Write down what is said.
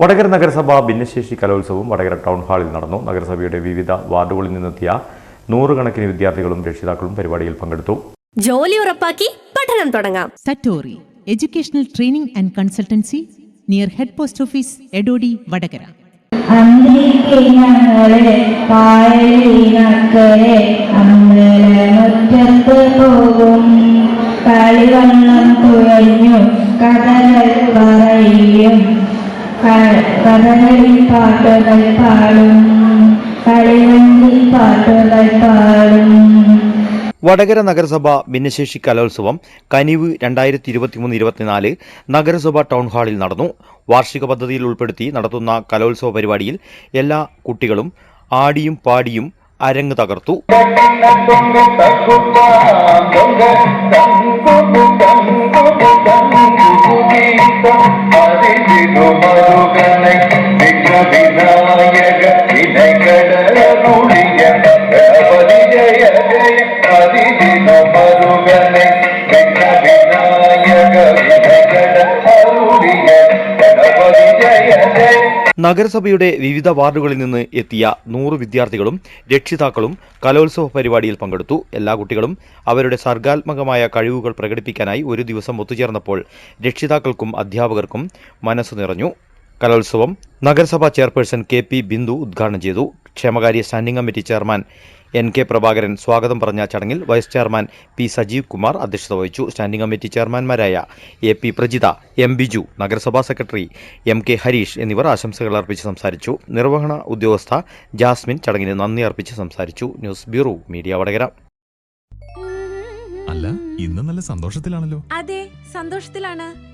വടകര നഗരസഭ ഭിന്നശേഷി കലോത്സവം വടകര ടൗൺ ഹാളിൽ നടന്നു. നഗരസഭയുടെ വിവിധ വാർഡുകളിൽ നിന്നെത്തിയ നൂറുകണക്കിന് വിദ്യാർത്ഥികളും രക്ഷിതാക്കളും പരിപാടിയിൽ പങ്കെടുത്തു. ജോലി ഉറപ്പാക്കി പഠനം തുടങ്ങാം. Satori educational training and consultancy near head post office Edodi Vadakara. അമ്പലമുറ്റത്ത് പോകും. പാട്ടുകൾ പാടും കളിവണ്ടി പാട്ടുകൾ പാടും വടകര നഗരസഭ ഭിന്നശേഷി കലോത്സവം കനിവ് രണ്ടായിരത്തി ഇരുപത്തിമൂന്ന് ഇരുപത്തിനാല് നഗരസഭ ടൗൺ ഹാളിൽ നടന്നു. വാർഷിക പദ്ധതിയിൽ ഉൾപ്പെടുത്തി നടത്തുന്ന കലോത്സവ പരിപാടിയിൽ എല്ലാ കുട്ടികളും ആടിയും പാടിയും അരങ്ങ് തകർത്തു നഗരസഭയുടെ വിവിധ വാർഡുകളിൽ നിന്ന് എത്തിയ നൂറ് വിദ്യാർത്ഥികളും രക്ഷിതാക്കളും കലോത്സവ പരിപാടിയിൽ പങ്കെടുത്തു. എല്ലാ കുട്ടികളും അവരുടെ സർഗാത്മകമായ കഴിവുകൾ പ്രകടിപ്പിക്കാനായി ഒരു ദിവസം ഒത്തുചേർന്നപ്പോൾ രക്ഷിതാക്കൾക്കും അധ്യാപകർക്കും മനസ്സ് നിറഞ്ഞു. കലോത്സവം നഗരസഭാ ചെയർപേഴ്സൺ കെ പി ബിന്ദു ഉദ്ഘാടനം ചെയ്തു. ക്ഷേമകാര്യ standing committee chairman N K Prabhakaran സ്വാഗതം പറഞ്ഞ ചടങ്ങിൽ vice chairman P Sajeev Kumar അധ്യക്ഷത വഹിച്ചു. Standing committee ചെയർമാൻമാരായ A P Prajitha M Biju നഗരസഭാ സെക്രട്ടറി എം കെ ഹരീഷ് എന്നിവർ ആശംസകൾ അർപ്പിച്ച് സംസാരിച്ചു. നിർവഹണ ഉദ്യോഗസ്ഥ ജാസ്മിൻ ചടങ്ങിന് നന്ദി അർപ്പിച്ച് സംസാരിച്ചു. News bureau media Vadakara. അല്ല ഇന്ന് നല്ല സന്തോഷത്തിലാണല്ലോ. അതെ സന്തോഷത്തിലാണ്.